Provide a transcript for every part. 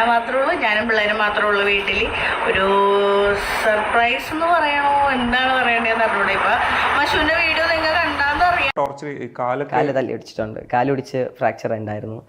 ഞാൻ മാത്രമേ ഉള്ളൂ ഞാനും പിള്ളേരും മാത്രമേ ഉള്ളൂ വീട്ടിൽ ഒരു സർപ്രൈസ് എന്ന് പറയണോ? എന്താണ് പറയണ്ടതെന്ന് അറിഞ്ഞൂടെ ഇപ്പൊ? മഷുവിന്റെ വീഡിയോ നിങ്ങൾ കണ്ടാന്ന് അറിയാം. ടോർച്ചർ കാലൊക്കെ കാൽ തല്ലി ഒടിച്ചിട്ടുണ്ട് കാലുടിച്ച് ഫ്രാക്ചർ ഉണ്ടായിരുന്നു.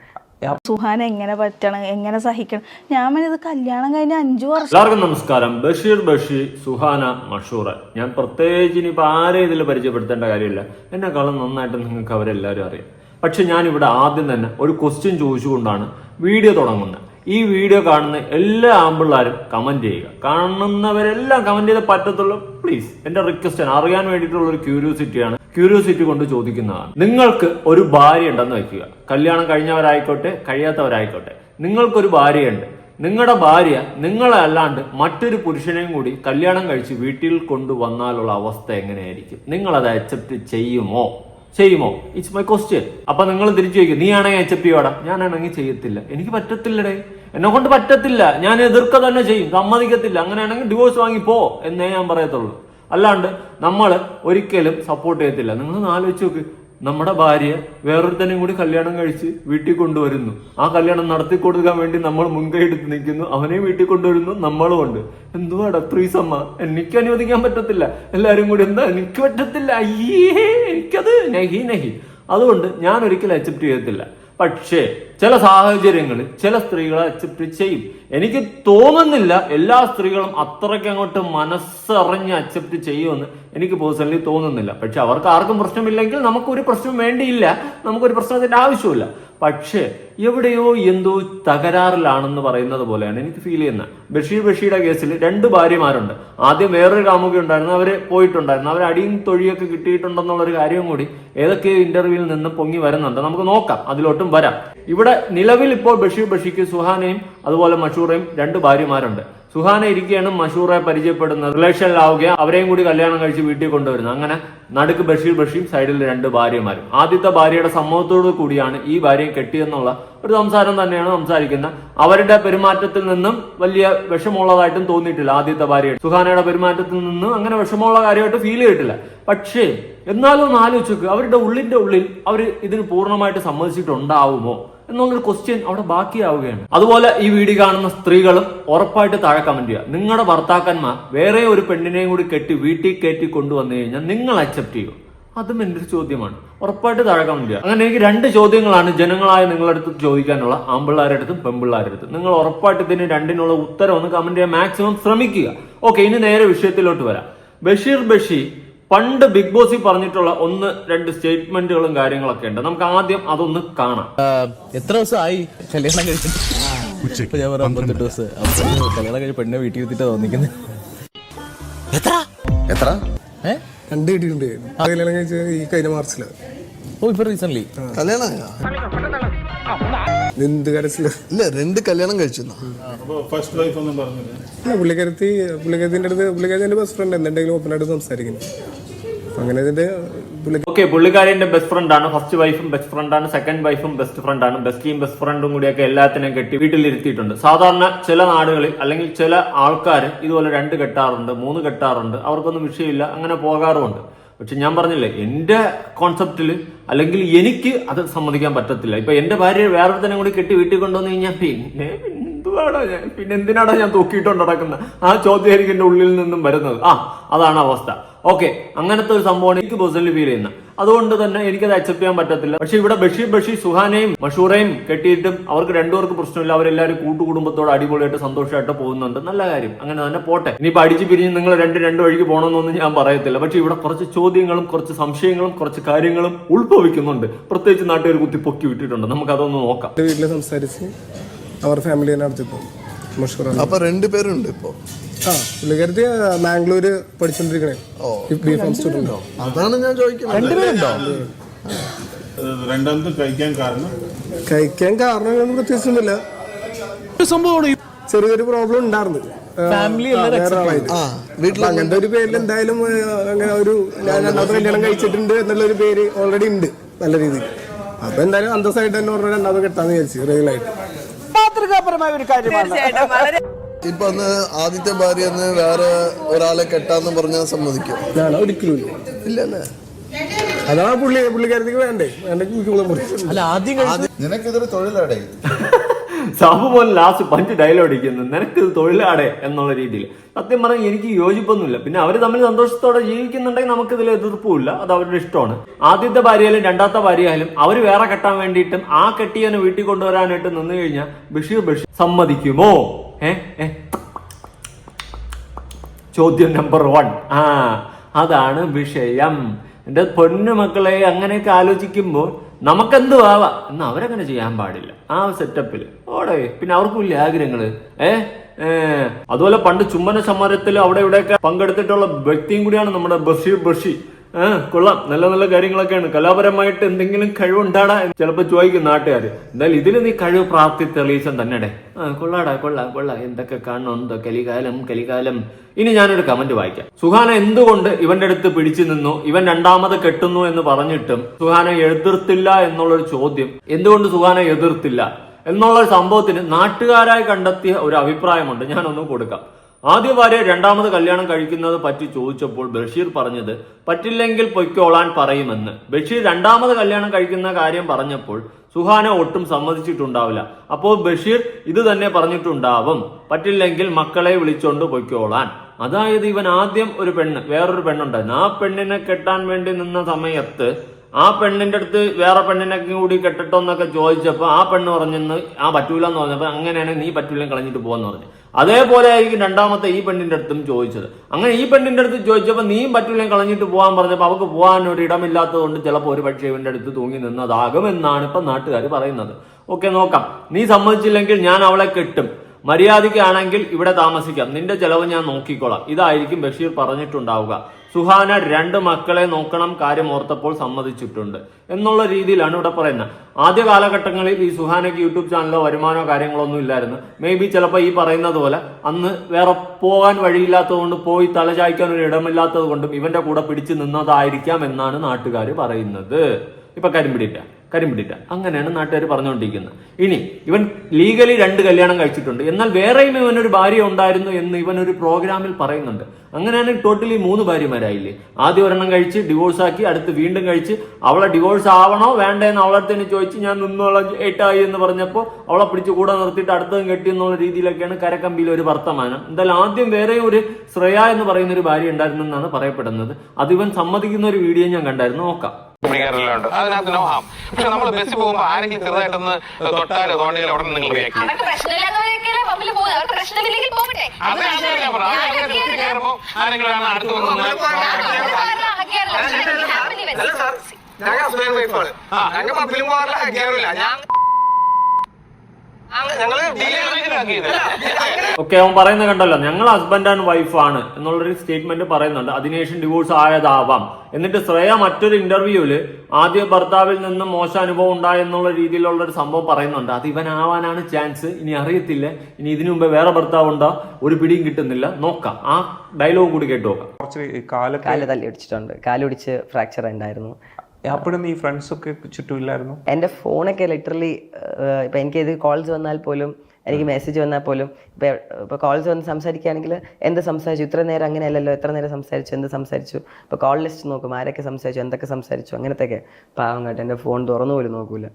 സുഹാൻ എങ്ങനെ പറ്റണം? എങ്ങനെ സഹിക്കണം? ഞാൻ ഇത് കല്യാണം കഴിഞ്ഞ അഞ്ചു വർഷം എല്ലാവർക്കും നമസ്കാരം. ബഷീർ ബഷി സുഹാന മഷൂറ. ഞാൻ പ്രത്യേകിച്ച് ഇനിയിപ്പോൾ ആരെയും ഇതിൽ പരിചയപ്പെടുത്തേണ്ട കാര്യമില്ല. എന്നെക്കാളും നന്നായിട്ട് നിങ്ങൾക്ക് അവരെല്ലാവരും അറിയാം. പക്ഷെ ഞാൻ ഇവിടെ ആദ്യം തന്നെ ഒരു ക്വസ്റ്റ്യൻ ചോദിച്ചുകൊണ്ടാണ് വീഡിയോ തുടങ്ങുന്നത്. ഈ വീഡിയോ കാണുന്ന എല്ലാ ആമ്പിള്ളാരും കമന്റ് ചെയ്യുക. കാണുന്നവരെല്ലാം കമന്റ് ചെയ്ത് പറ്റത്തുള്ളൂ. പ്ലീസ് എന്റെ റിക്വസ്റ്റ് ആണ് അറിയാൻ വേണ്ടിയിട്ടുള്ള ഒരു ക്യൂരിയോസിറ്റിയാണ് ക്യൂരിയോസിറ്റി കൊണ്ട് ചോദിക്കുന്നതാണ്. നിങ്ങൾക്ക് ഒരു ഭാര്യ ഉണ്ടെന്ന് വെക്കുക. കല്യാണം കഴിഞ്ഞവരായിക്കോട്ടെ കഴിയാത്തവരായിക്കോട്ടെ. നിങ്ങൾക്കൊരു ഭാര്യയുണ്ട്. നിങ്ങളുടെ ഭാര്യ നിങ്ങളെ അല്ലാണ്ട് മറ്റൊരു പുരുഷനെയും കൂടി കല്യാണം കഴിച്ച് വീട്ടിൽ കൊണ്ടുവന്നാലുള്ള അവസ്ഥ എങ്ങനെയായിരിക്കും? നിങ്ങൾ അത് അക്സെപ്റ്റ് ചെയ്യുമോ? ചെയ്യുമോ? ഇറ്റ്സ് മൈ ക്വസ്റ്റ്യൻ അപ്പൊ നിങ്ങൾ തിരിച്ചു ചോദിക്കും നീ ആണെങ്കിൽ അക്സെപ്റ്റ് ചെയ്യോടാ ഞാനാണെങ്കിൽ ചെയ്യത്തില്ല. എനിക്ക് പറ്റത്തില്ലടേ. എന്നെ കൊണ്ട് പറ്റത്തില്ല. ഞാൻ എതിർക്ക തന്നെ ചെയ്യും. സമ്മതിക്കത്തില്ല. അങ്ങനെയാണെങ്കിൽ ഡിവോഴ്സ് വാങ്ങിപ്പോ എന്നേ ഞാൻ പറയത്തുള്ളൂ. അല്ലാണ്ട് നമ്മൾ ഒരിക്കലും സപ്പോർട്ട് ചെയ്യത്തില്ല. നിങ്ങൾ ആലോചിച്ച് നോക്ക്. നമ്മുടെ ഭാര്യ വേറൊരുത്തനെയും കൂടി കല്യാണം കഴിച്ച് വീട്ടിൽ കൊണ്ടുവരുന്നു. ആ കല്യാണം നടത്തി കൊടുക്കാൻ വേണ്ടി നമ്മൾ മുൻകൈ എടുത്ത് നിൽക്കുന്നു. അവനെ വീട്ടിൽ കൊണ്ടുവരുന്നു. നമ്മളും ഉണ്ട്. എന്തുവാടാ ത്രീസമ്മ? എനിക്ക് അനുവദിക്കാൻ പറ്റത്തില്ല. എല്ലാരും കൂടി എന്താ? എനിക്ക് പറ്റത്തില്ല. അയ്യേ എനിക്കത്. നഹി നഹി. അതുകൊണ്ട് ഞാൻ ഒരിക്കലും അക്സെപ്റ്റ് ചെയ്യത്തില്ല. പക്ഷേ ചില സാഹചര്യങ്ങളിൽ ചില സ്ത്രീകളെ അക്സെപ്റ്റ് ചെയ്യും. എനിക്ക് തോന്നുന്നില്ല എല്ലാ സ്ത്രീകളും അത്രയ്ക്ക് അങ്ങോട്ട് മനസ്സറിഞ്ഞ് അക്സെപ്റ്റ് ചെയ്യുമെന്ന് എനിക്ക് പേഴ്സണലി തോന്നുന്നില്ല. പക്ഷെ അവർക്ക് ആർക്കും പ്രശ്നമില്ലെങ്കിൽ നമുക്കൊരു പ്രശ്നം വേണ്ടിയില്ല. നമുക്കൊരു പ്രശ്നത്തിന്റെ ആവശ്യമില്ല പക്ഷേ എവിടെയോ എന്തോ തകരാറിലാണെന്ന് പറയുന്നത് പോലെയാണ് എനിക്ക് ഫീൽ ചെയ്യുന്നത്. ബഷീർ ബഷീയുടെ കേസിൽ രണ്ട് ഭാര്യമാരുണ്ട്. ആദ്യം വേറൊരു കാമുകി ഉണ്ടായിരുന്നു അവർ പോയിട്ടുണ്ടായിരുന്നു. അവർ അടിയും തൊഴിയൊക്കെ കിട്ടിയിട്ടുണ്ടെന്നുള്ള ഒരു കാര്യം കൂടി ഏതൊക്കെയോ ഇന്റർവ്യൂവിൽ നിന്ന് പൊങ്ങി വരുന്നുണ്ട്. നമുക്ക് നോക്കാം അതിലോട്ടും വരാം. ഇവിടെ നിലവിൽ ഇപ്പോൾ ബഷീർ ബഷീക്ക് സുഹാനയും അതുപോലെ മഷൂറയും രണ്ട് ഭാര്യമാരുണ്ട്. സുഹാന ഇരിക്കുകയാണ് മഷൂറെ പരിചയപ്പെടുന്നത്. റിലേഷനിലാവുകയും അവരെയും കൂടി കല്യാണം കഴിച്ച് വീട്ടിൽ കൊണ്ടുവരുന്നത്. അങ്ങനെ നടുക്ക് ബഷീർ ബഷീം സൈഡിൽ രണ്ട് ഭാര്യമാരും. ആദ്യത്തെ ഭാര്യയുടെ സമ്മതത്തോടു കൂടിയാണ് ഈ ഭാര്യയെ കെട്ടിയെന്നുള്ള ഒരു സംസാരം തന്നെയാണ് സംസാരിക്കുന്നത്. അവരുടെ പെരുമാറ്റത്തിൽ നിന്നും വലിയ വിഷമമുള്ളതായിട്ടും തോന്നിയിട്ടില്ല ആദ്യത്തെ ഭാര്യ സുഹാനയുടെ പെരുമാറ്റത്തിൽ നിന്നും അങ്ങനെ വിഷമമുള്ള കാര്യമായിട്ട് ഫീൽ ചെയ്തിട്ടില്ല. പക്ഷേ എന്നാലും ഒന്ന് ആലോചിച്ച് അവരുടെ ഉള്ളിന്റെ ഉള്ളിൽ അവർ ഇതിന് പൂർണമായിട്ട് സമ്മതിച്ചിട്ടുണ്ടാവുമോ? എന്നുള്ളൊരു ക്വസ്റ്റ്യൻ അവിടെ ബാക്കിയാവുകയാണ്. അതുപോലെ ഈ വീഡിയോ കാണുന്ന സ്ത്രീകളും ഉറപ്പായിട്ട് താഴെ കമന്റ് ചെയ്യുക. നിങ്ങളുടെ ഭർത്താക്കന്മാർ വേറെ ഒരു പെണ്ണിനെയും കൂടി കെട്ടി വീട്ടിൽ കയറ്റി കൊണ്ടുവന്നു കഴിഞ്ഞാൽ നിങ്ങൾ അക്സെപ്റ്റ് ചെയ്യുക. അതും എന്റെ ഒരു ചോദ്യമാണ്. ഉറപ്പായിട്ട് താഴെ കമന്റ് ചെയ്യുക. അങ്ങനെ എനിക്ക് രണ്ട് ചോദ്യങ്ങളാണ് ജനങ്ങളായ നിങ്ങളുടെ അടുത്ത് ചോദിക്കാനുള്ള ആമ്പിള്ളാരുടെ അടുത്തും പെമ്പിള്ളാരുടെ അടുത്തും. നിങ്ങൾ ഉറപ്പായിട്ട് ഇതിന് രണ്ടിനുള്ള ഉത്തരം ഒന്ന് കമന്റ് ചെയ്യാൻ മാക്സിമം ശ്രമിക്കുക. ഓക്കെ ഇനി നേരെ വിഷയത്തിലോട്ട് വരാം. ബഷീർ ബഷീർ പണ്ട് ബിഗ് ബോസിൽ പറഞ്ഞിട്ടുള്ള ഒന്ന് രണ്ട് സ്റ്റേറ്റ്മെന്റുകളും കാര്യങ്ങളൊക്കെ ഉണ്ട്. നമുക്ക് ആദ്യം അതൊന്ന് കാണാം. എത്ര ദിവസമായി കല്യാണം കഴിച്ചിട്ട് ഇപ്പൊ ഞാൻ പറയാം അമ്പത്തെട്ട് ദിവസം. അപ്പൊ കല്യാണം കഴിഞ്ഞ് പെണ്ണെ വീട്ടിൽ എത്തിയിട്ട് തോന്നിക്കുന്നത്. എത്ര? ഏ? രണ്ട് കിട്ടിയിട്ടുണ്ട്. കല്യാണം കഴിച്ച ഈ കഴിഞ്ഞ മാർച്ചിൽ. ഓ ഇപ്പൊ റീസെന്റ് കല്യാണം? എന്ത് കരച്ചിൽ. ഇല്ല രണ്ട് കല്യാണം കഴിച്ചു പറഞ്ഞില്ല. പുള്ളിക്കാരത്തി പുള്ളിക്കാരത്തിന്റെ അടുത്ത് പുള്ളിക്കരത്തിന്റെ ബെസ്റ്റ് ഫ്രണ്ട് എന്തെങ്കിലും ഓപ്പൺ ആയിട്ട് സംസാരിക്കുന്നു. അപ്പൊ അങ്ങനെ ഇതിന്റെ ഓക്കെ പുള്ളിക്കാരിന്റെ ബെസ്റ്റ് ഫ്രണ്ട് ആണ്. ഫസ്റ്റ് വൈഫും ബെസ്റ്റ് ഫ്രണ്ട് ആണ്. സെക്കൻഡ് വൈഫും ബെസ്റ്റ് ഫ്രണ്ട് ആണ്. ബെസ്റ്റിയും ബെസ്റ്റ് ഫ്രണ്ടും കൂടിയൊക്കെ എല്ലാത്തിനെയും കെട്ടി വീട്ടിലിരുത്തിയിട്ടുണ്ട്. സാധാരണ ചില നാടുകളിൽ അല്ലെങ്കിൽ ചില ആൾക്കാർ ഇതുപോലെ രണ്ട് കെട്ടാറുണ്ട് മൂന്ന് കെട്ടാറുണ്ട്. അവർക്കൊന്നും വിഷയമില്ല. അങ്ങനെ പോകാറുമുണ്ട്. പക്ഷെ ഞാൻ പറഞ്ഞില്ലേ എന്റെ കോൺസെപ്റ്റിൽ അല്ലെങ്കിൽ എനിക്ക് അത് സമ്മതിക്കാൻ പറ്റത്തില്ല. ഇപ്പൊ എന്റെ ഭാര്യ വേറൊരുത്തനും കൂടി കെട്ടി വീട്ടിൽ കൊണ്ടുവന്നു കഴിഞ്ഞാൽ പിന്നെ എന്തുവാടാ ഞാൻ? പിന്നെ എന്തിനാടാ ഞാൻ തൂക്കിയിട്ടുണ്ട് ആ ചോദ്യമായിരിക്കും എന്റെ ഉള്ളിൽ നിന്നും വരുന്നത്. ആ അതാണ് അവസ്ഥ. ഓക്കെ അങ്ങനത്തെ ഒരു സംഭവമാണ് എനിക്ക് പേഴ്സണലി ഫീൽ ചെയ്യുന്നത്. അതുകൊണ്ട് തന്നെ എനിക്കത് അക്സെപ്റ്റ് ചെയ്യാൻ പറ്റത്തില്ല. പക്ഷെ ഇവിടെ ബഷീർ ബഷീർ സുഹാനയും മഷൂറയും കെട്ടിയിട്ടും അവർക്ക് രണ്ടുപേർക്ക് പ്രശ്നമില്ല. അവരെല്ലാവരും കൂട്ടുകുടുംബത്തോട് അടിപൊളിയായിട്ട് സന്തോഷമായിട്ട് പോകുന്നുണ്ട്. നല്ല കാര്യം. അങ്ങനെ തന്നെ പോട്ടെ. ഇനിയിപ്പോൾ അടിച്ചു പിരിഞ്ഞ് നിങ്ങൾ രണ്ട് രണ്ട് വഴിക്ക് പോകണമെന്നൊന്നും ഞാൻ പറയത്തില്ല. പക്ഷെ ഇവിടെ കുറച്ച് ചോദ്യങ്ങളും കുറച്ച് സംശയങ്ങളും കുറച്ച് കാര്യങ്ങളും ഉത്ഭവിക്കുന്നുണ്ട്. പ്രത്യേകിച്ച് നാട്ടുകാർ കുത്തി പൊക്കി വിട്ടിട്ടുണ്ട്. നമുക്ക് അതൊന്ന് നോക്കാം. വീട്ടിൽ സംസാരിച്ച് അവർ ഫാമിലി അടുത്ത് പോകും മഷൂർ അപ്പൊ രണ്ടുപേരുണ്ട് ഇപ്പൊ. ആ പുള്ളിക്കാരത്തി ബാംഗ്ലൂര് പഠിച്ചോണ്ടിരിക്കണേ. ബി ഫാം സ്റ്റുഡന്റ് അതാണ് ഞാൻ ചോദിക്കുന്നത്. രണ്ടാമത് കഴിക്കാൻ കാരണം? കഴിക്കാൻ കാരണങ്ങളൊന്നും പ്രത്യേകിച്ചൊന്നുമില്ല. ചെറിയൊരു പ്രോബ്ലം ഉണ്ടായിരുന്നു. അങ്ങനത്തെ ഒരു പേരിൽ എന്തായാലും അങ്ങനെ ഒരു ഞാൻ രണ്ടാമത്തെ കല്യാണം കഴിച്ചിട്ടുണ്ട് എന്നുള്ള ഒരു പേര് ഓൾറെഡി ഉണ്ട് നല്ല രീതിയിൽ. അപ്പൊ എന്തായാലും അന്തസ്സായിട്ട് തന്നെ ഓർഡർ രണ്ടാമത് കിട്ടാന്ന് വിചാരിച്ചു റിയൽ ആയിട്ട്. തീർച്ചയായിട്ടും. കാര്യമാണ് ഇപ്പൊ അന്ന് ആദ്യത്തെ ഭാര്യ അന്ന് വേറെ ഒരാളെ കെട്ടാന്ന് പറഞ്ഞാൽ സമ്മതിക്കും. ഒരിക്കലും ഇല്ല. ഇല്ലല്ലേ? അതാണ് പുള്ളി പുള്ളിക്കാരത്തേക്ക് വേണ്ടേ? വേണ്ടെങ്കിൽ കുളം അല്ല ആദ്യം കഴിച്ച നിനക്കിതൊരു തൊഴിലാടേ. സാബു പോലെ ലാസ്റ്റ് പഞ്ച് ഡയലോഗ് അടിക്കുന്നു നിനക്ക് ഇത് തൊഴിലാടെ എന്നുള്ള രീതിയിൽ. സത്യം പറഞ്ഞാൽ എനിക്ക് യോജിപ്പൊന്നുമില്ല. പിന്നെ അവർ തമ്മിൽ സന്തോഷത്തോടെ ജീവിക്കുന്നുണ്ടെങ്കിൽ നമുക്ക് ഇതിൽ എതിർപ്പുമില്ല. അത് അവരുടെ ഇഷ്ടമാണ്. ആദ്യത്തെ ഭാര്യയായാലും രണ്ടാമത്തെ ഭാര്യയായാലും അവർ വേറെ കെട്ടാൻ വേണ്ടിയിട്ടും ആ കെട്ടിയനെ വീട്ടിൽ കൊണ്ടുവരാനായിട്ട് നിന്ന് കഴിഞ്ഞാൽ ബഷീർ ബഷീർ സമ്മതിക്കുമോ? ഏ? ചോദ്യം നമ്പർ വൺ ആ അതാണ് വിഷയം. എന്റെ പൊന്നു മക്കളെ അങ്ങനെയൊക്കെ ആലോചിക്കുമ്പോൾ നമുക്കെന്ത് ആവാം എന്ന് അവരങ്ങനെ ചെയ്യാൻ പാടില്ല. ആ സെറ്റപ്പിൽ ഓടെ പിന്നെ അവർക്കും ഇല്ല ആഗ്രഹങ്ങൾ? ഏ? അതുപോലെ പണ്ട് ചുംബന സമരത്തിൽ അവിടെ ഇവിടെയൊക്കെ പങ്കെടുത്തിട്ടുള്ള വ്യക്തിയും കൂടിയാണ് നമ്മുടെ ബഷീർ ബഷീർ ആ കൊള്ളാം. നല്ല നല്ല കാര്യങ്ങളൊക്കെയാണ്. കലാപരമായിട്ട് എന്തെങ്കിലും കഴിവുണ്ടാടാ ചിലപ്പോ ചോദിക്കും നാട്ടുകാർ എന്തായാലും ഇതിൽ നീ കഴിവ് പ്രാപ്തി തെളിയിച്ചാൽ തന്നെടേ ആ കൊള്ളാടാ കൊള്ളാ കൊള്ളാം. എന്തൊക്കെ കാണുന്നുണ്ടോ കലികാലം കലികാലം. ഇനി ഞാനൊരു കമന്റ് വായിക്കാം. സുഹാന എന്തുകൊണ്ട് ഇവന്റെ അടുത്ത് പിടിച്ചു നിന്നു? ഇവൻ രണ്ടാമത് കെട്ടുന്നു എന്ന് പറഞ്ഞിട്ടും സുഹാന എതിർത്തില്ല എന്നുള്ളൊരു ചോദ്യം. എന്തുകൊണ്ട് സുഹാന എതിർത്തില്ല? എന്നുള്ള സംഭവത്തിന് നാട്ടുകാരായി കണ്ടെത്തിയ ഒരു അഭിപ്രായമുണ്ട്. ഞാനൊന്ന് കൊടുക്കാം. ആദ്യ ഭാര്യ രണ്ടാമത് കല്യാണം കഴിക്കുന്നത് പറ്റി ചോദിച്ചപ്പോൾ ബഷീർ പറഞ്ഞത് പറ്റില്ലെങ്കിൽ പൊയ്ക്കോളാൻ പറയുമെന്ന്. ബഷീർ രണ്ടാമത് കല്യാണം കഴിക്കുന്ന കാര്യം പറഞ്ഞപ്പോൾ സുഹാന ഒട്ടും സമ്മതിച്ചിട്ടുണ്ടാവില്ല. അപ്പോൾ ബഷീർ ഇത് തന്നെ പറഞ്ഞിട്ടുണ്ടാവും പറ്റില്ലെങ്കിൽ മക്കളെ വിളിച്ചോണ്ട് പൊയ്ക്കോളാൻ. അതായത് ഇവൻ ആദ്യം ഒരു പെണ്ണ് വേറൊരു പെണ്ണുണ്ടായിരുന്നു. ആ പെണ്ണിനെ കെട്ടാൻ വേണ്ടി നിന്ന സമയത്ത് ആ പെണ്ണിന്റെ അടുത്ത് വേറെ പെണ്ണിനൊക്കെ കൂടി കെട്ടിട്ടോ എന്നൊക്കെ ചോദിച്ചപ്പോ ആ പെണ്ണ് പറഞ്ഞെന്ന് ആ പറ്റൂല എന്ന് പറഞ്ഞപ്പോ അങ്ങനെയാണ് നീ പറ്റൂല കളഞ്ഞിട്ട് പോകാന്ന് പറഞ്ഞു. അതേപോലെ ആയിരിക്കും രണ്ടാമത്തെ ഈ പെണ്ണിന്റെ അടുത്തും ചോദിച്ചത്. അങ്ങനെ ഈ പെണ്ണിന്റെ അടുത്ത് ചോദിച്ചപ്പോൾ നീയും പറ്റൂല കളഞ്ഞിട്ട് പോകാൻ പറഞ്ഞപ്പോൾ അവൾക്ക് പോകാൻ ഒരു ഇടമില്ലാത്തതുകൊണ്ട് ചിലപ്പോൾ ഒരു പക്ഷേ ഇവന്റെ അടുത്ത് തൂങ്ങി നിന്നതാകും എന്നാണ് ഇപ്പൊ നാട്ടുകാർ പറയുന്നത്. ഓക്കെ നോക്കാം. നീ സമ്മതിച്ചില്ലെങ്കിൽ ഞാൻ അവളെ കെട്ടും. മര്യാദയ്ക്കാണെങ്കിൽ ഇവിടെ താമസിക്കാം. നിന്റെ ചെലവ് ഞാൻ നോക്കിക്കോളാം. ഇതായിരിക്കും ബഷീർ പറഞ്ഞിട്ടുണ്ടാവുക. സുഹാന രണ്ട് മക്കളെ നോക്കണം കാര്യം ഓർത്തപ്പോൾ സമ്മതിച്ചിട്ടുണ്ട് എന്നുള്ള രീതിയിലാണ് ഇവിടെ പറയുന്നത്. ആദ്യ കാലഘട്ടങ്ങളിൽ ഈ സുഹാനയ്ക്ക് യൂട്യൂബ് ചാനലോ വരുമാനമോ കാര്യങ്ങളോ ഒന്നും ഇല്ലായിരുന്നു. മേ ബി ചിലപ്പോൾ ഈ പറയുന്നത് പോലെ അന്ന് വേറെ പോകാൻ വഴിയില്ലാത്തതുകൊണ്ട് പോയി തലചായ്ക്കാൻ ഒരു ഇടമില്ലാത്തത് കൊണ്ടും ഇവന്റെ കൂടെ പിടിച്ചു നിന്നതായിരിക്കാം എന്നാണ് നാട്ടുകാർ പറയുന്നത്. ഇപ്പൊ കരിമ്പിടിയിട്ട കരിമ്പിടിയിട്ട അങ്ങനെയാണ് നാട്ടുകാർ പറഞ്ഞുകൊണ്ടിരിക്കുന്നത്. ഇനി ഇവൻ ലീഗലി രണ്ട് കല്യാണം കഴിച്ചിട്ടുണ്ട്. എന്നാൽ വേറെയും ഇവനൊരു ഭാര്യ ഉണ്ടായിരുന്നു എന്ന് ഇവനൊരു പ്രോഗ്രാമിൽ പറയുന്നുണ്ട്. അങ്ങനെയാണെങ്കിൽ ടോട്ടലി മൂന്ന് ഭാര്യമാരായില്ലേ? ആദ്യം ഒരെണ്ണം കഴിച്ച് ഡിവോഴ്സ് ആക്കി അടുത്ത് വീണ്ടും കഴിച്ച്. അവളെ ഡിവോഴ്സ് ആവണോ വേണ്ടേ എന്ന് അവളെ തന്നെ ചോദിച്ച് ഞാൻ നിന്നോളം ഏറ്റായി എന്ന് പറഞ്ഞപ്പോൾ അവളെ പിടിച്ച് കൂടെ നിർത്തിയിട്ട് അടുത്തതും കെട്ടി എന്നുള്ള രീതിയിലൊക്കെയാണ് കരക്കമ്പിയിൽ ഒരു വർത്തമാനം. എന്തായാലും ആദ്യം വേറെയും ഒരു ശ്രേയ എന്ന് പറയുന്ന ഒരു ഭാര്യ ഉണ്ടായിരുന്നു എന്നാണ് പറയപ്പെടുന്നത്. അത് ഇവൻ സമ്മതിക്കുന്ന ഒരു വീഡിയോ ഞാൻ കണ്ടായിരുന്നു. നോക്കാം. ഉണ്ട് അതിനകത്ത് നോ ഹാം പക്ഷെ നമ്മൾ ബസ്സിൽ പോകുമ്പോൾ ആരെങ്കിലും ചെറുതായിട്ടൊന്ന് തൊട്ടാലോ തോണ്ടിയാലോ അവിടെ നിങ്ങൾ റിയാക്ട് ആരെങ്കിലും അടുത്ത് വന്ന് ഞങ്ങൾ പബ്ബിലും പോകാറില്ല ഞാൻ ഓക്കെ അവൻ പറയുന്നത് കണ്ടല്ലോ ഞങ്ങൾ ഹസ്ബൻഡ് ആൻഡ് വൈഫാണ് എന്നുള്ളൊരു സ്റ്റേറ്റ്മെന്റ് പറയുന്നുണ്ട്. അതിനുശേഷം ഡിവോഴ്സ് ആയതാവാം. എന്നിട്ട് ശ്രേയ മറ്റൊരു ഇന്റർവ്യൂവിൽ ആദ്യ ഭർത്താവിൽ നിന്ന് മോശം അനുഭവം ഉണ്ടായി എന്നുള്ള രീതിയിലുള്ള ഒരു സംഭവം പറയുന്നുണ്ട്. അത് ഇവനാവാനാണ് ചാൻസ് ഇനി അറിയത്തില്ല. ഇനി ഇതിനു മുമ്പ് വേറെ ഭർത്താവ് ഉണ്ടോ? ഒരു പിടിയും കിട്ടുന്നില്ല. നോക്കാം. ആ ഡയലോഗ് കൂടി കേട്ടു നോക്കാം. കാൽ തല്ലി അടിച്ചിട്ടുണ്ട് കാലൊടിച്ച് ഫ്രാക്ചർ ഉണ്ടായിരുന്നു. അപ്പോഴും ഈ ഫ്രണ്ട്സ് ഒക്കെ ചുറ്റുമില്ലായിരുന്നു? എന്റെ ഫോണൊക്കെ ലിറ്ററലി ഇപ്പം എനിക്ക് ഇത് കോൾസ് വന്നാൽ പോലും എനിക്ക് മെസ്സേജ് വന്നാൽ പോലും ഇപ്പം ഇപ്പോൾ കോൾസ് വന്ന് സംസാരിക്കുകയാണെങ്കിൽ എന്ത് സംസാരിച്ചു? ഇത്ര നേരം അങ്ങനെയല്ലല്ലോ എത്ര നേരം സംസാരിച്ചു? എന്ത് സംസാരിച്ചു? ഇപ്പോൾ കോൾ ലിസ്റ്റ് നോക്കും ആരൊക്കെ സംസാരിച്ചു എന്തൊക്കെ സംസാരിച്ചു? അങ്ങനത്തെയൊക്കെ പാവം കേട്ടോ എന്റെ ഫോൺ തുറന്നു പോലും നോക്കൂല.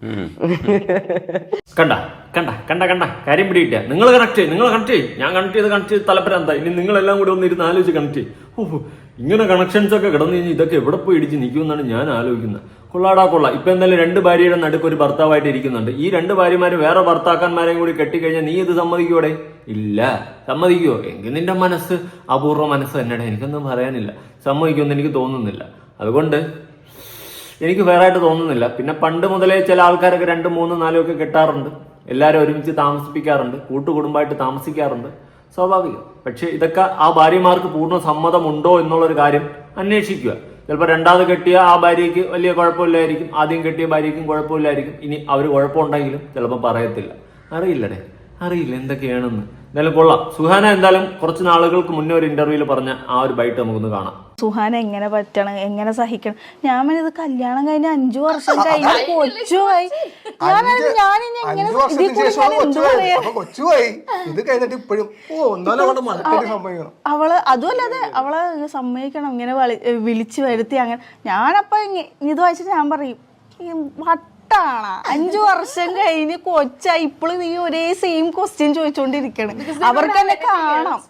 കണ്ട കണ്ട കണ്ട കണ്ട. കാര്യം പിടിയിട്ട നിങ്ങൾ കണക്ട് ചെയ്യും നിങ്ങൾ കണക്ട് ചെയ്യും. ഞാൻ കണക്ട് ചെയ്ത് കണക്ട് ചെയ്ത് തലപ്പരാന്ത ഇനി നിങ്ങളെല്ലാം കൂടി ഒന്ന് ഇരുന്ന് ആലോചിച്ച് കണക്ട് ചെയ്യും. ഓഹ് ഇങ്ങനെ കണക്ഷൻസ് ഒക്കെ കിടന്നു കഴിഞ്ഞാൽ ഇതൊക്കെ എവിടെ പോയി ഇടിച്ച് നിൽക്കുമെന്നാണ് ഞാൻ ആലോചിക്കുന്നത്. കൊള്ളാടാ കൊള്ളാം. ഇപ്പം എന്തായാലും രണ്ട് ഭാര്യയുടെ നടുക്ക് ഒരു ഭർത്താവായിട്ട് ഇരിക്കുന്നുണ്ട്. ഈ രണ്ട് ഭാര്യമാർ വേറെ ഭർത്താക്കന്മാരെയും കൂടി കെട്ടിക്കഴിഞ്ഞാൽ നീ ഇത് സമ്മതിക്കൂടെ ഇല്ല. സമ്മതിക്കുവോ? എങ്കിൽ നിന്റെ മനസ്സ് അപൂർവ മനസ്സ് തന്നെയാണ് എനിക്കൊന്നും പറയാനില്ല. സമ്മതിക്കുമെന്ന് എനിക്ക് തോന്നുന്നില്ല. അതുകൊണ്ട് എനിക്ക് വേറെ ആയിട്ട് തോന്നുന്നില്ല. പിന്നെ പണ്ട് മുതലേ ചില ആൾക്കാരൊക്കെ രണ്ട് മൂന്ന് നാലും ഒക്കെ കെട്ടാറുണ്ട്. എല്ലാവരും ഒരുമിച്ച് താമസിപ്പിക്കാറുണ്ട്. കൂട്ടുകുടുംബമായിട്ട് താമസിക്കാറുണ്ട്. സ്വാഭാവികം. പക്ഷെ ഇതൊക്കെ ആ ഭാര്യമാർക്ക് പൂർണ സമ്മതമുണ്ടോ എന്നുള്ളൊരു കാര്യം അന്വേഷിക്കുക. ചിലപ്പോൾ രണ്ടാമത് കെട്ടിയ ആ ഭാര്യയ്ക്ക് വലിയ കുഴപ്പമില്ലായിരിക്കും. ആദ്യം കെട്ടിയ ഭാര്യയ്ക്കും കുഴപ്പമില്ലായിരിക്കും. ഇനി അവർ കുഴപ്പമുണ്ടെങ്കിലും ചിലപ്പോൾ പറയത്തില്ല. അറിയില്ലടേ. അറിയില്ല എന്തൊക്കെയാണെന്ന്. എന്തായാലും കൊള്ളാം. സുഹാന എന്തായാലും കുറച്ച് നാളുകൾക്ക് മുന്നേ ഒരു ഇന്റർവ്യൂവിൽ പറഞ്ഞ ആ ഒരു ബൈറ്റ് നമുക്കൊന്ന് കാണാം. സുഹാന എങ്ങനെ പറ്റണം? എങ്ങനെ സഹിക്കണം? ഞാൻ പിന്നെ ഇത് കല്യാണം കഴിഞ്ഞ അഞ്ചു വർഷം കഴിഞ്ഞ കൊച്ചുമായി ഞാൻ ഞാൻ എങ്ങനെ അഞ്ച് ഇതിൽ വർഷത്തിന് കൂടി ഞാൻ എന്ത് പറയാ അപ്പൊ ഇത് കഴിഞ്ഞിട്ട് ഇപ്പോഴും ഓ ഒന്നാലും അവൾ അതുമല്ലാതെ അവളെ സമ്മതിക്കണം ഇങ്ങനെ വിളിച്ചു വരുത്തി അങ്ങനെ. ഞാനപ്പോ ഇത് വായിച്ചിട്ട് ഞാൻ പറയും കാണാം. അഞ്ചു വർഷം കഴിഞ്ഞ് കൊച്ച ഇപ്പോഴും നീ ഒരേ സെയിം ക്വസ്റ്റ്യൻ ചോദിച്ചോണ്ടിരിക്കണ്. അവർക്ക് തന്നെ കാണാം.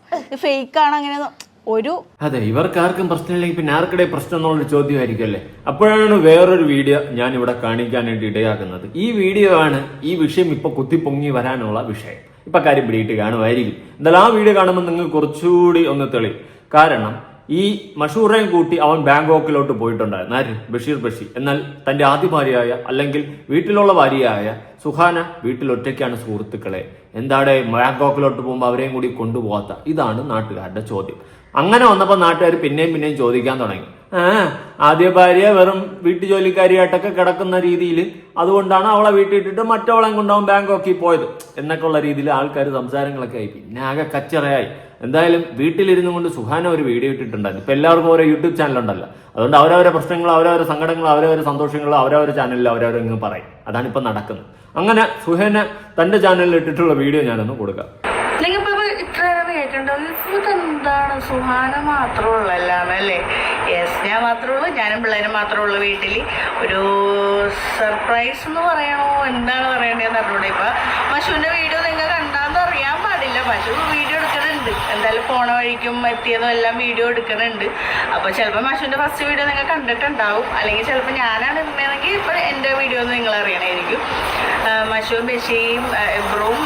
ഫേക്ക് ആണ് അങ്ങനെ ഒരു അതെ ഇവർക്ക് ആർക്കും പ്രശ്നമില്ലെങ്കിൽ പിന്നെ ആർക്കിടെ പ്രശ്നം എന്നുള്ളൊരു ചോദ്യമായിരിക്കും അല്ലേ അപ്പോഴാണ് വേറൊരു വീഡിയോ ഞാൻ ഇവിടെ കാണിക്കാൻ വേണ്ടി ഇടയാക്കുന്നത്. ഈ വീഡിയോ ആണ് ഈ വിഷയം ഇപ്പൊ കുത്തിപ്പൊങ്ങി വരാനുള്ള വിഷയം. ഇപ്പൊ കാര്യം പിടിയിട്ട് കാണുമായിരിക്കും. എന്തായാലും ആ വീഡിയോ കാണുമ്പോൾ നിങ്ങൾ കുറച്ചുകൂടി ഒന്ന് തെളിയും. കാരണം ഈ മഷൂറേയും കൂട്ടി അവൻ ബാങ്കോക്കിലോട്ട് പോയിട്ടുണ്ടായിരുന്നു. ആര്? ബഷീർ ബഷി. എന്നാൽ തന്റെ ആദ്യ ഭാര്യയായ അല്ലെങ്കിൽ വീട്ടിലുള്ള ഭാര്യയായ സുഹാന വീട്ടിൽ ഒറ്റയ്ക്കാണ് സുഹൃത്തുക്കളെ. എന്താണ് ബാങ്കോക്കിലോട്ട് പോകുമ്പോൾ അവരെയും കൂടി കൊണ്ടുപോകാത്ത ഇതാണ് നാട്ടുകാരുടെ ചോദ്യം. അങ്ങനെ വന്നപ്പോൾ നാട്ടുകാർ പിന്നെയും പിന്നെയും ചോദിക്കാൻ തുടങ്ങി. ആദ്യ ഭാര്യ വെറും വീട്ടു ജോലിക്കാരിയായിട്ടൊക്കെ കിടക്കുന്ന രീതിയിൽ അതുകൊണ്ടാണ് അവളെ വീട്ടിൽ ഇട്ടിട്ട് മറ്റവളെ കൊണ്ടാവും ബാങ്കോക്കിൽ പോയത്. എന്നൊക്കെ ഉള്ള രീതിയിൽ ആൾക്കാർ സംസാരങ്ങളൊക്കെ ആയി. പിന്നെ ആകെ കച്ചറയായി. എന്തായാലും വീട്ടിലിരുന്നു കൊണ്ട് സുഹാന ഒരു വീഡിയോ ഇട്ടിട്ടുണ്ടായിരുന്നു. ഇപ്പൊ എല്ലാവർക്കും ഓരോ യൂട്യൂബ് ചാനൽ ഉണ്ടല്ലോ. അതുകൊണ്ട് അവരവരെ പ്രശ്നങ്ങൾ അവരവരെ സങ്കടങ്ങൾ അവരവരെ സന്തോഷങ്ങൾ അവരവരെ ചാനലിൽ അവരവരിങ്ങ് പറയും. അതാണ് ഇപ്പൊ നടക്കുന്നത്. അങ്ങനെ സുഹേന തന്റെ ചാനലിൽ ഇട്ടിട്ടുള്ള വീഡിയോ ഞാനൊന്ന് കൊടുക്കാം. കേട്ടിട്ടുണ്ടോ ഇതെന്താണ്? സുഹാന മാത്രമുള്ളല്ലാന്നല്ലേ യെസ് ഞാൻ മാത്രമേ ഉള്ളൂ ഞാനും പിള്ളേരും മാത്രമേ ഉള്ളൂ വീട്ടിൽ ഒരു സർപ്രൈസ് എന്ന് പറയണോ? എന്താണ് പറയണ്ടതെന്ന് അറിഞ്ഞൂടെ ഇപ്പം? പശുവിന്റെ വീഡിയോ നിങ്ങൾ കണ്ടാന്ന് അറിയാൻ പാടില്ല. പശു വീഡിയോ എടുക്കുന്നുണ്ട്. എന്തായാലും പോണ വഴിക്കും എത്തിയതും എല്ലാം വീഡിയോ എടുക്കുന്നുണ്ട്. അപ്പോൾ ചിലപ്പോൾ പശുവിന്റെ ഫസ്റ്റ് വീഡിയോ നിങ്ങൾ കണ്ടിട്ടുണ്ടാവും. അല്ലെങ്കിൽ ചിലപ്പോൾ ഞാനാണ് ഇടുന്നതെങ്കിൽ ഇപ്പം എന്റെ വീഡിയോ നിങ്ങൾ അറിയണമായിരിക്കും. മഷുവും ബഷീം ഇബ്രും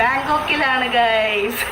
ബാങ്കോക്കിലാണ് ഗൈസ്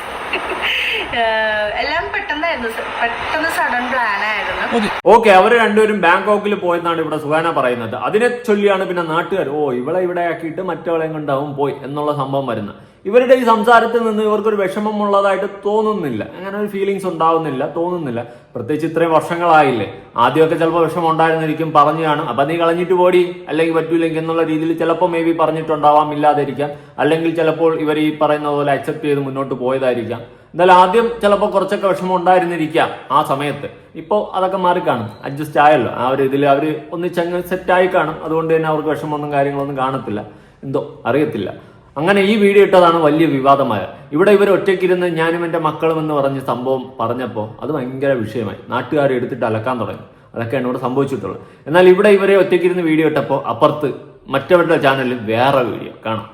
എല്ലാം പെട്ടെന്നായിരുന്നു. പെട്ടെന്ന് സഡൻ പ്ലാൻ ആയിരുന്നു. ഓക്കെ. അവർ രണ്ടുപേരും ബാങ്കോക്കിൽ പോയെന്നാണ് ഇവിടെ സുഹാന പറയുന്നത്. അതിനെ ചൊല്ലിയാണ് പിന്നെ നാട്ടുകാർ ഓ ഇവളെ ഇവിടെ ആക്കിയിട്ട് മറ്റവളെയും കൊണ്ടാവും പോയി എന്നുള്ള സംഭവം വരുന്നത്. ഇവരുടെ ഈ സംസാരത്തിൽ നിന്ന് ഇവർക്കൊരു വിഷമം ഉള്ളതായിട്ട് തോന്നുന്നില്ല. അങ്ങനെ ഒരു ഫീലിങ്സ് ഉണ്ടാവുന്നില്ല തോന്നുന്നില്ല. പ്രത്യേകിച്ച് ഇത്രയും വർഷങ്ങളായില്ലേ. ആദ്യമൊക്കെ ചിലപ്പോൾ വിഷമം ഉണ്ടായിരുന്നിരിക്കും പറഞ്ഞു കാണും അപ്പൊ നീ കളഞ്ഞിട്ട് പോടി. അല്ലെങ്കിൽ പറ്റൂലെങ്കിൽ എന്നുള്ള രീതിയിൽ ചിലപ്പോൾ മേ ബി പറഞ്ഞിട്ടുണ്ടാവാം ഇല്ലാതിരിക്കാം. അല്ലെങ്കിൽ ചിലപ്പോൾ ഇവർ ഈ പറയുന്ന പോലെ അക്സെപ്റ്റ് ചെയ്ത് മുന്നോട്ട് പോയതായിരിക്കാം. എന്നാലും ആദ്യം ചിലപ്പോൾ കുറച്ചൊക്കെ വിഷമം ഉണ്ടായിരുന്നിരിക്കാം ആ സമയത്ത്. ഇപ്പോൾ അതൊക്കെ മാറി കാണും അഡ്ജസ്റ്റ് ആയല്ലോ. ആ ഒരു ഇതിൽ അവർ ഒന്നിച്ചങ്ങ് സെറ്റായി കാണും. അതുകൊണ്ട് തന്നെ അവർക്ക് വിഷമമൊന്നും കാര്യങ്ങളൊന്നും കാണത്തില്ല. എന്തോ അറിയത്തില്ല. അങ്ങനെ ഈ വീഡിയോ ഇട്ടതാണ് വലിയ വിവാദമായത് ഇവിടെ ഇവർ ഒറ്റയ്ക്കിരുന്ന് ഞാനും എന്റെ മക്കളും എന്ന് പറഞ്ഞ സംഭവം പറഞ്ഞപ്പോൾ അത് ഭയങ്കര വിഷയമായി. നാട്ടുകാർ എടുത്തിട്ട് അലക്കാൻ തുടങ്ങി. അതൊക്കെയാണ് ഇവിടെ സംഭവിച്ചിട്ടുള്ളത് എന്നാൽ ഇവിടെ ഇവരെ ഒറ്റയ്ക്കിരുന്ന് വീഡിയോ ഇട്ടപ്പോൾ അപ്പുറത്ത് മറ്റവരുടെ ചാനലിൽ വേറെ വീഡിയോ. കാണാം.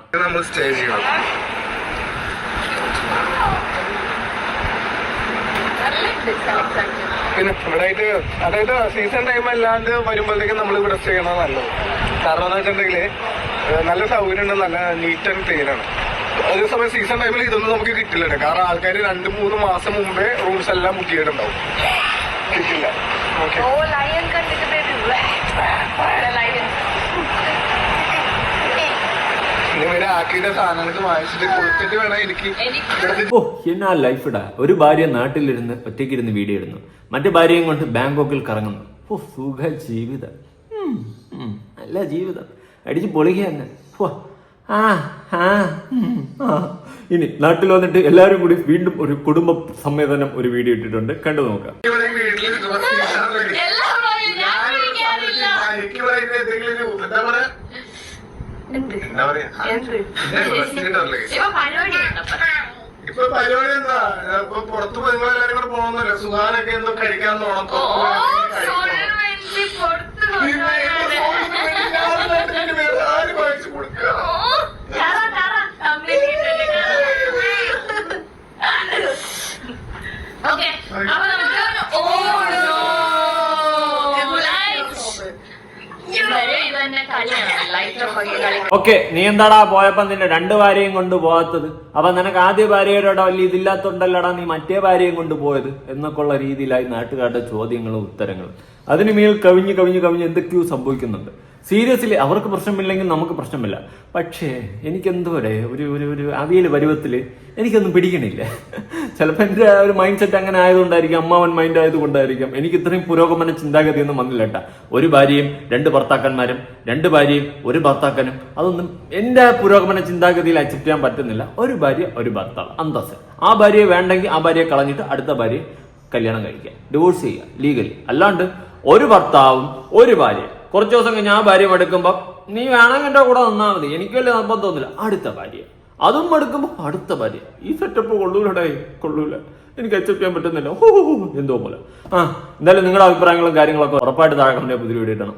പിന്നെ അതായത് സീസൺ ടൈം അല്ലാണ്ട് വരുമ്പോഴത്തേക്കും നമ്മൾ ഇവിടെ സ്റ്റേ നല്ലത്. കാരണം എന്ന് വെച്ചിട്ടുണ്ടെങ്കിൽ നല്ല സൗകര്യം ഉണ്ട് നല്ല നീറ്റ് ആൻഡ് ക്ലീൻ ആണ്. അതേസമയം സീസൺ ടൈമിൽ ഇതൊന്നും നമുക്ക് കിട്ടില്ല കാരണം ആൾക്കാർ രണ്ട് മൂന്ന് മാസം മുമ്പേ റൂംസ് എല്ലാം ബുക്ക് ചെയ്തിട്ടുണ്ടാവും. കിട്ടില്ല. ഓക്കെ ഓ എന്നാ ലൈഫിടാ ഒരു ഭാര്യ നാട്ടിലിരുന്ന് ഒറ്റയ്ക്കിരുന്ന് വീഡിയോ ഇടുന്നു. മറ്റു ഭാര്യയും കൊണ്ട് ബാങ്കോക്കിൽ കറങ്ങുന്നു. ഓ സുഖ ജീവിതം. നല്ല ജീവിതം. അടിച്ച് പൊളിക്കുകയാണ് ആ ആ ഇനി നാട്ടിൽ വന്നിട്ട് എല്ലാവരും കൂടി വീണ്ടും ഒരു കുടുംബ സംവേദനം ഒരു വീഡിയോ ഇട്ടിട്ടുണ്ട്. കണ്ടു നോക്കാം. ഇപ്പൊ പരിപാടി എന്താ? ഇപ്പൊ പുറത്ത് കൂടെ പോകണമെന്നല്ലേ സുഖാനൊക്കെ എന്തോ കഴിക്കാൻ തോന്നും ഓ സോണിന് വേണ്ടി പുറത്ത് ആര് വാങ്ങിച്ചു കൊടുക്കുക ഓ തറ തറ ഓക്കെ അപ്പൊ നമുക്ക് ഓ ഇത് തന്നെ കളിയാണ് ലൈറ്റ് ഓഫ് ആക്കി കളി ഓക്കെ നീ എന്താടാ പോയപ്പോ നിന്റെ രണ്ട് ഭാര്യയും കൊണ്ട് പോകാത്തത്? അപ്പൊ നിനക്ക് ആദ്യ ഭാര്യയോടെ വലിയ ഇതില്ലാത്തോണ്ടല്ലടാ നീ മറ്റേ ഭാര്യയും കൊണ്ട് പോയത്? എന്നൊക്കെ ഉള്ള രീതിയിലായി നാട്ടുകാരുടെ ചോദ്യങ്ങളും ഉത്തരങ്ങളും. അതിന് മേൽ കവിഞ്ഞ് കവിഞ്ഞ് കവിഞ്ഞ് എന്തൊക്കെയോ സംഭവിക്കുന്നുണ്ട്. സീരിയസ്ലി അവർക്ക് പ്രശ്നമില്ലെങ്കിൽ നമുക്ക് പ്രശ്നമില്ല. പക്ഷേ എനിക്കെന്തോരെ ഒരു ഒരു ഒരു അവിയൽ പരുവത്തിൽ എനിക്കൊന്നും പിടിക്കണില്ല. ചിലപ്പോൾ എന്റെ ഒരു മൈൻഡ് സെറ്റ് അങ്ങനെ ആയതുകൊണ്ടായിരിക്കും അമ്മാവൻ മൈൻഡ് ആയതുകൊണ്ടായിരിക്കും. എനിക്ക് ഇത്രയും പുരോഗമന ചിന്താഗതിയൊന്നും വന്നില്ല കേട്ടാ. ഒരു ഭാര്യയും രണ്ട് ഭർത്താക്കന്മാരും രണ്ട് ഭാര്യയും ഒരു ഭർത്താക്കനും അതൊന്നും എന്റെ പുരോഗമന ചിന്താഗതിയിൽ അക്സെപ്റ്റ് ചെയ്യാൻ പറ്റുന്നില്ല. ഒരു ഭാര്യ ഒരു ഭർത്താവ്. അന്തസ് ആ ഭാര്യയെ വേണ്ടെങ്കിൽ ആ ഭാര്യയെ കളഞ്ഞിട്ട് അടുത്ത ഭാര്യയെ കല്യാണം കഴിക്കുക. ഡിവോഴ്സ് ചെയ്യുക. ലീഗലി അല്ലാണ്ട് ഒരു ഭർത്താവും ഒരു ഭാര്യ കുറച്ച് ദിവസം കഴിഞ്ഞ് ആ ഭാര്യ എടുക്കുമ്പോൾ നീ വേണമെങ്കിൽ എന്റെ കൂടെ നിന്നാൽ മതി. എനിക്ക് വലിയ നിർബന്ധമൊന്നുമില്ല അടുത്ത ഭാര്യ. അതും എടുക്കുമ്പോൾ അടുത്ത ഭാര്യ. ഈ സെറ്റപ്പ് കൊള്ളൂലടേ കൊള്ളൂല. എനിക്ക് അക്സെപ്റ്റ് ചെയ്യാൻ പറ്റുന്നില്ല. ഓ എന്തോ പോലെ. ആ എന്തായാലും നിങ്ങളുടെ അഭിപ്രായങ്ങളും കാര്യങ്ങളൊക്കെ ഉറപ്പായിട്ട് താഴെ കമന്റ് പുതിയ വീഡിയോ ഇടണം.